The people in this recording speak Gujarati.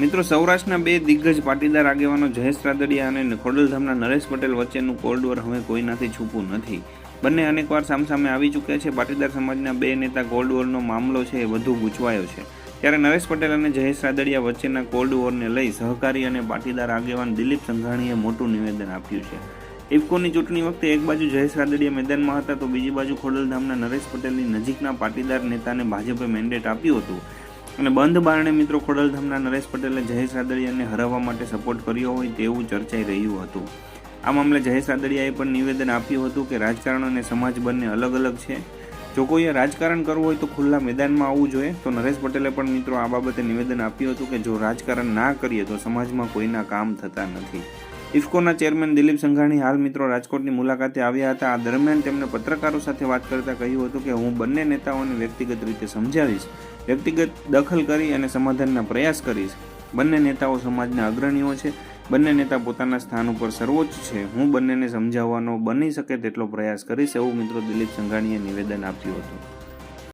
મિત્રો, સૌરાષ્ટ્રના બે દિગ્ગજ પાટીદાર આગેવાનો જયેશ રાદડિયા અને ખોડલધામના નરેશ પટેલ વચ્ચેનું કોલ્ડ વોર હવે કોઈનાથી છૂપું નથી. બંને અનેકવાર સામસામે આવી ચૂક્યા છે. પાટીદાર સમાજના બે નેતા કોલ્ડ વોરનો મામલો છે એ વધુ ગૂંચવાયો છે. ત્યારે નરેશ પટેલ અને જયેશ રાદડિયા વચ્ચેના કોલ્ડ વોરને લઈ સહકારી અને પાટીદાર આગેવાન દિલીપ સંઘાણીએ મોટું નિવેદન આપ્યું છે. ઇફકોની ચૂંટણી વખતે એક બાજુ જયેશ રાદડિયા મેદાનમાં હતા તો બીજી બાજુ ખોડલધામના નરેશ પટેલની નજીકના પાટીદાર નેતાને ભાજપે મેન્ડેટ આપ્યું હતું. અને બંધ બારણે મિત્રો ખોડલધામના નરેશ પટેલે જયેશ રાદડિયાને હરાવવા માટે સપોર્ટ કર્યો હોય તેવું ચર્ચાઈ રહ્યું હતું. આ મામલે જયેશ રાદડિયાએ પણ નિવેદન આપ્યું હતું કે રાજકારણ અને સમાજ બંને અલગ અલગ છે. જો કોઈએ રાજકારણ કરવું હોય તો ખુલ્લા મેદાનમાં આવવું જોઈએ. તો નરેશ પટેલે પણ મિત્રો આ બાબતે નિવેદન આપ્યું હતું કે જો રાજકારણ ના કરીએ તો સમાજમાં કોઈના કામ થતા નથી. ઇફકોના ચેરમેન દિલીપ સંઘાણી હાલ મિત્રો રાજકોટની મુલાકાતે આવ્યા હતા. આ દરમિયાન તેમણે પત્રકારો સાથે વાત કરતા કહ્યું હતું કે, હું બંને નેતાઓને વ્યક્તિગત રીતે સમજાવીશ, વ્યક્તિગત દખલ કરી અને સમાધાનના પ્રયાસ કરીશ. બંને નેતાઓ સમાજના અગ્રણીઓ છે. બંને નેતા પોતાના સ્થાન ઉપર સર્વોચ્ચ છે. હું બંનેને સમજાવવાનો બની શકે તેટલો પ્રયાસ કરીશ, એવું મિત્રો દિલીપ સંઘાણીએ નિવેદન આપ્યું હતું.